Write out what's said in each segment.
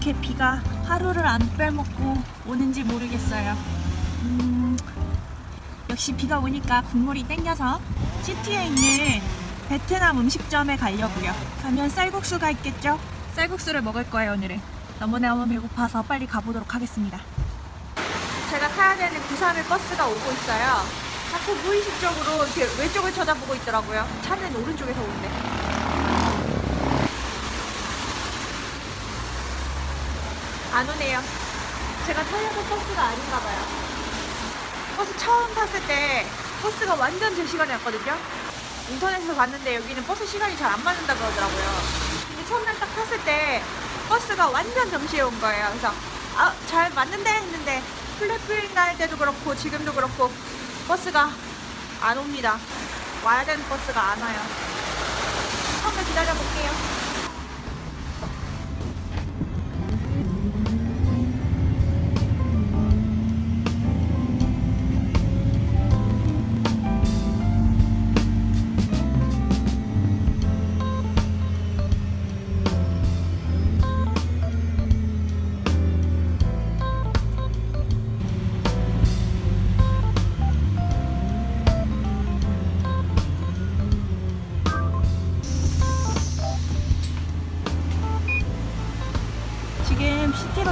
이렇게 비가 하루를 안 빼먹고 오는지 모르겠어요. 음, 역시 비가 오니까 국물이 땡겨서 시티에 있는 베트남 음식점에 가려고요. 가면 쌀국수가 있겠죠? 쌀국수를 먹을 거예요, 오늘은. 너무너무 배고파서 빨리 가보도록 하겠습니다. 제가 타야 되는 부산을 버스가 오고 있어요. 자꾸 무의식적으로 이렇게 왼쪽을 쳐다보고 있더라고요. 차는 오른쪽에서 오는데. 안 오네요. 제가 타려던 버스가 아닌가 봐요. 버스 처음 탔을 때 버스가 완전 제 시간이었거든요. 인터넷에서 봤는데 여기는 버스 시간이 잘 안 맞는다 그러더라고요. 근데 첫날 딱 탔을 때 버스가 완전 정시에 온 거예요. 그래서 아, 잘 맞는데 했는데 플랫필 날 때도 그렇고 지금도 그렇고 버스가 안 옵니다. 와야 되는 버스가 안 와요. 한번 기다려 볼게요.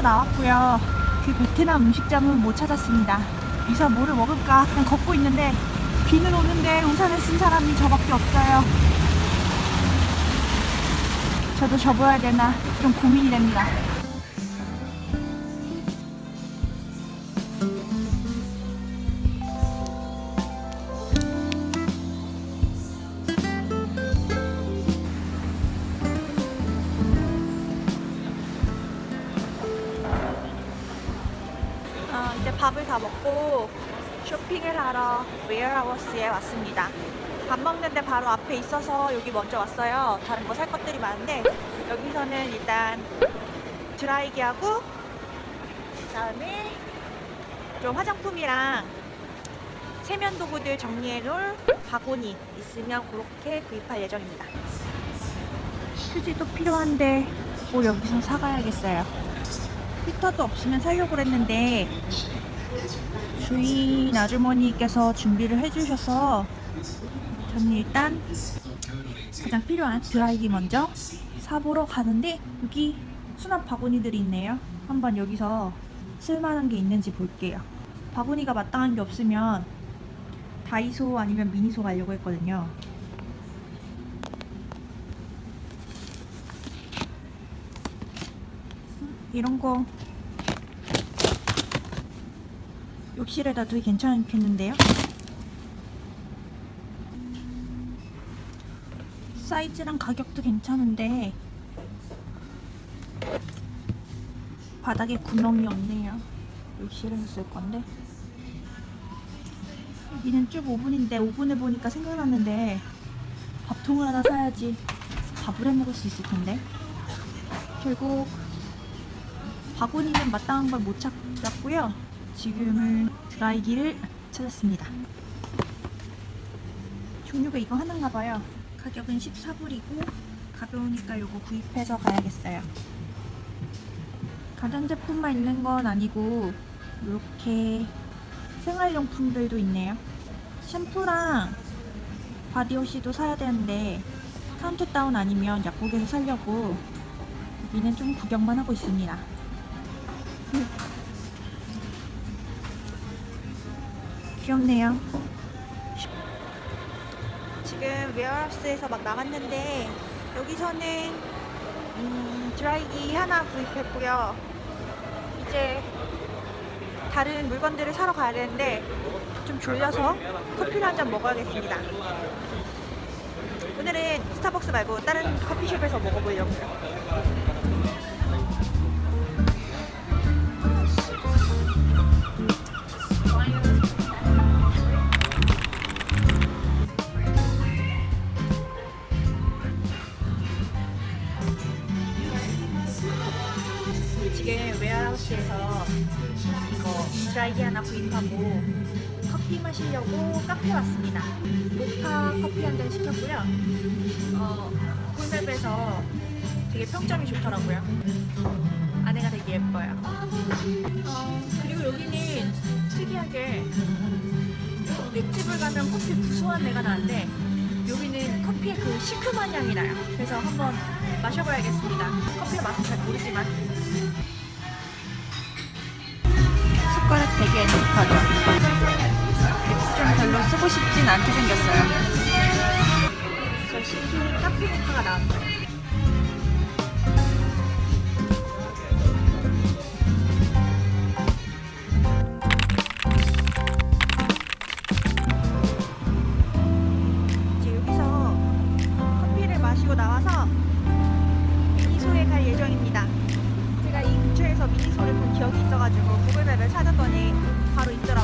나왔고요. 그 베트남 음식점은 못 찾았습니다. 여기서 뭐를 먹을까 그냥 걷고 있는데 비는 오는데 우산을 쓴 사람이 저밖에 없어요. 저도 접어야 되나 좀 고민이 됩니다. 밥을 다 먹고 쇼핑을 하러 웨어하우스에 왔습니다. 밥 먹는데 바로 앞에 있어서 여기 먼저 왔어요. 다른 거 살 것들이 많은데 여기서는 일단 드라이기 하고 그다음에 좀 화장품이랑 세면 도구들 정리해 놓을 바구니 있으면 그렇게 구입할 예정입니다. 휴지도 필요한데 뭐 여기서 사가야겠어요. 히터도 없으면 살려고 그랬는데 주인 아주머니께서 준비를 해주셔서 저는 일단 가장 필요한 드라이기 먼저 사보러 가는데 여기 수납 바구니들이 있네요. 한번 여기서 쓸만한 게 있는지 볼게요. 바구니가 마땅한 게 없으면 다이소 아니면 미니소 가려고 했거든요. 이런 거 욕실에다 두기 괜찮겠는데요? 사이즈랑 가격도 괜찮은데 바닥에 구멍이 없네요. 욕실에서 쓸 건데 여기는 쭉 오븐인데 오븐을 보니까 생각났는데 밥통을 하나 사야지 밥을 해 먹을 수 있을 텐데 결국 바구니는 마땅한 걸 못 찾았고요. 지금은 드라이기를 찾았습니다. 종류가 이거 하나인가 봐요. 가격은 14불이고 가벼우니까 이거 구입해서 가야겠어요. 가전제품만 있는 건 아니고 이렇게 생활용품들도 있네요. 샴푸랑 바디워시도 사야 되는데 카운트다운 아니면 약국에서 사려고 여기는 좀 구경만 하고 있습니다. 귀엽네요. 지금 웨어하우스에서 막 남았는데 여기서는 음, 드라이기 하나 구입했고요. 이제 다른 물건들을 사러 가야 되는데 좀 졸려서 커피를 한 잔 먹어야겠습니다. 오늘은 스타벅스 말고 다른 커피숍에서 먹어보려고요. 지금 웨어하우스에서 이거 드라이기 하나 구입하고 커피 마시려고 카페 왔습니다. 모카 커피 한 잔 시켰고요. 어, 꿀맵에서 되게 평점이 좋더라고요. 안에가 되게 예뻐요. 어, 그리고 여기는 특이하게 커피집을 가면 커피 구수한 내가 나는데 여기는 커피의 그 시큼한 향이 나요. 그래서 한번 마셔봐야겠습니다. 커피의 맛은 잘 모르지만 숟가락 되게 애틋하죠. 좀 별로 쓰고 싶진 않게 생겼어요. 저 신기히 카피모카가 나왔어요. 이제 여기서 커피를 마시고 나와서 미니소에 갈 예정입니다. 미니소를 본 기억이 있어가지고 구글맵을 찾았더니 바로 있더라고요.